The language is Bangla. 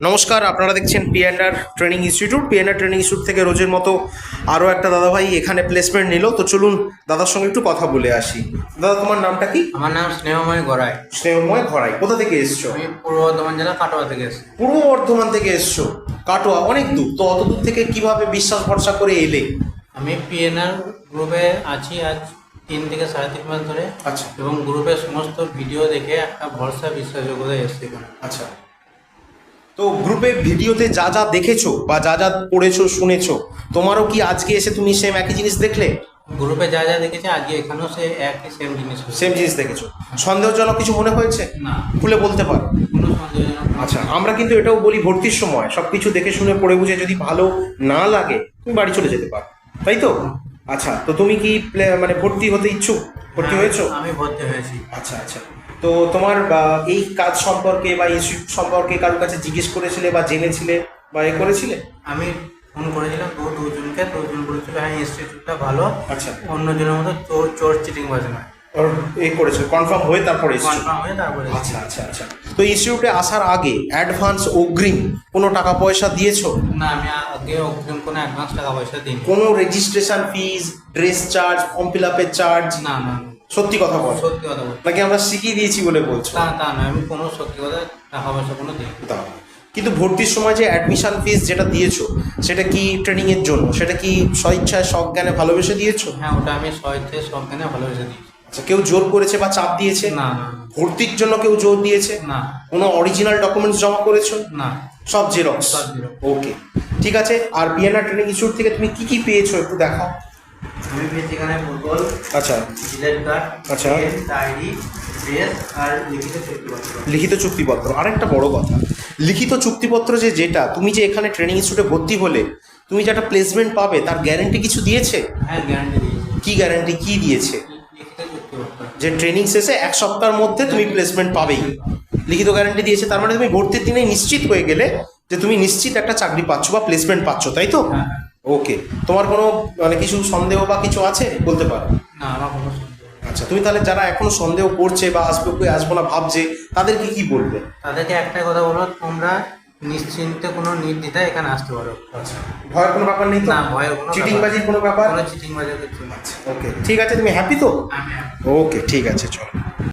নমস্কার আপনারা দেখছেন PNR training institute PNR training institute থেকে রোজের মতো আরও একটা দাদাভাই এখানে প্লেসমেন্ট নিল। তো চলুন দাদার সঙ্গে একটু কথা বলে আসি। দাদা তোমার নামটা কি? আমার নাম স্নেহময় গড়াই। স্নেহময় ঘরাই কোথা থেকে এসছো? আমি পূর্ব বর্ধমান জেলা কাটোয়া থেকে এসেছি। পূর্ব বর্ধমান থেকে এসছো? কাটোয়া অনেক দূর। তো অত দূর থেকে কীভাবে বিশ্বাস ভরসা করে এলে? আমি পিএনআর গ্রুপে আছি আজ তিন থেকে সাড়ে তিন মাস ধরে। আচ্ছা। এবং গ্রুপের সমস্ত ভিডিও দেখে একটা ভরসা বিশ্বাসযোগ্যতায় এসেছি আচ্ছা। তো গ্রুপে ভিডিওতে যা যা দেখেছ বা যা যা পড়েছো শুনেছো তোমারও কি আজকে এসে তুমি সেম একই জিনিস দেখলে? গ্রুপে যা যা দেখেছি আজকে এখানেও সে একই সেম জিনিস সেম জিনিস দেখেছ। সন্দেহজনক কিছু মনে হয়েছে? না। খুলে বলতে পারো। আচ্ছা আমরা কিন্তু এটাও বলি ভর্তির সময়। সবকিছু দেখে শুনে পড়ে বুঝে যদি ভালো না লাগে তুমি বাড়ি চলে যেতে পারো। তাই তো? আচ্ছা তো তুমি কি মানে ভর্তি হতে ইচ্ছুক? ভর্তি হ্যাঁ, হয়েছো? আমি ভর্তি হয়েছি। আচ্ছা আচ্ছা। তো তোমার এই কাজ সম্পর্কে বা ইনস্টিটিউট সম্পর্কে কারোর কাছে জিজ্ঞেস করেছিলে বা জেনেছিলে বা এ করেছিলে? আমি ফোন করেছিলাম দু দুজনকে দুজন বলেছিল হ্যাঁ ইনস্টিটিউটটা ভালো। আচ্ছা। অন্যজনের মতো চোর চোর চিটিং বাজে না। এ করেছ কনফার্ম হয়ে তারপরে কনফার্ম হয়ে তারপরে আচ্ছা আচ্ছা আচ্ছা। তো ইনস্টিটিউটে আসার আগে অ্যাডভান্স অগ্রিম কোনো টাকা পয়সা দিয়েছ? না আমি আগে অগ্রিম কোনো অ্যাডভান্স টাকা পয়সা দিইনি। কোনো registration fees dress charge form fill আপের চার্জ না না। সত্যি কথা বল। সত্যি কথা বল। নাকি আমরা শিখিয়ে দিয়েছি বলে বলছো? না তা না আমি কোনো সত্যি কথা টাকা পয়সা কোনো দিই দাও। কিন্তু ভর্তির সময় যে অ্যাডমিশন ফিস যেটা দিয়েছ সেটা কি ট্রেনিং এর জন্য? সেটা কি স্বইচ্ছায় সজ্ঞানে ভালোবেসে দিয়েছ? হ্যাঁ ওটা আমি সহিতে সবখানে ভালোবেসে দিই আচ্ছা কেউ জোর করেছে বা চাপ দিয়েছে? না না ভর্তির জন্য কেউ জোর দিয়েছে? না। কোনো অরিজিনাল ডকুমেন্টস জমা করেছ? না। সব জেরক্স। ওকে ঠিক আছে আর বিএনআর ট্রেনিং ইনস্টিটিউট থেকে তুমি কি কি পেয়েছ একটু দেখাও। আমি পেয়েছি এখানে ফুটবল আচ্ছা। জিলেট কার্ড আচ্ছা। ডায়েরি ড্রেস আর লিখিত চুক্তিপত্র। লিখিত চুক্তিপত্র। আরেকটা বড় কথা লিখিত চুক্তিপত্র যে যেটা তুমি যে এখানে ট্রেনিং ইনস্টিটিউটে ভর্তি হলে তুমি যে একটা প্লেসমেন্ট পাবে তার গ্যারেন্টি কিছু দিয়েছে? হ্যাঁ গ্যারান্টি দিয়েছি। কি গ্যারেন্টি কি দিয়েছে? যে ট্রেনিং শেষে এক সপ্তাহের মধ্যে তুমি প্লেসমেন্ট পাবেই। লিখিত গ্যারান্টি দিয়েছে তার মানে তুমি ভর্তির দিনে নিশ্চিত হয়ে গেলে যে তুমি নিশ্চিত একটা চাকরি পাচ্ছ বা প্লেসমেন্ট পাচ্ছ তাই তো? হ্যাঁ। ওকে তোমার কোনো মানে কিছু সন্দেহ বা কিছু আছে? বলতে পারো। না আমার কোনো আচ্ছা তুমি তাহলে যারা এখনও সন্দেহ করছে বা আসবে কি আসব না ভাবছে তাদেরকে কি বলবে? তাদেরকে একটাই কথা বলো তোমরা নিশ্চিন্তে কোনো নির্দ্বিধায় এখানে আসতে পারো। আচ্ছা ভয়ের কোনো ব্যাপার নেই তো? না ভয়ের কোনো চিটিংবাজির কোনো ব্যাপার? কোনো চিটিং বাজার কিছু না। ওকে ঠিক আছে তুমি হ্যাপি তো? ওকে ঠিক আছে চলো।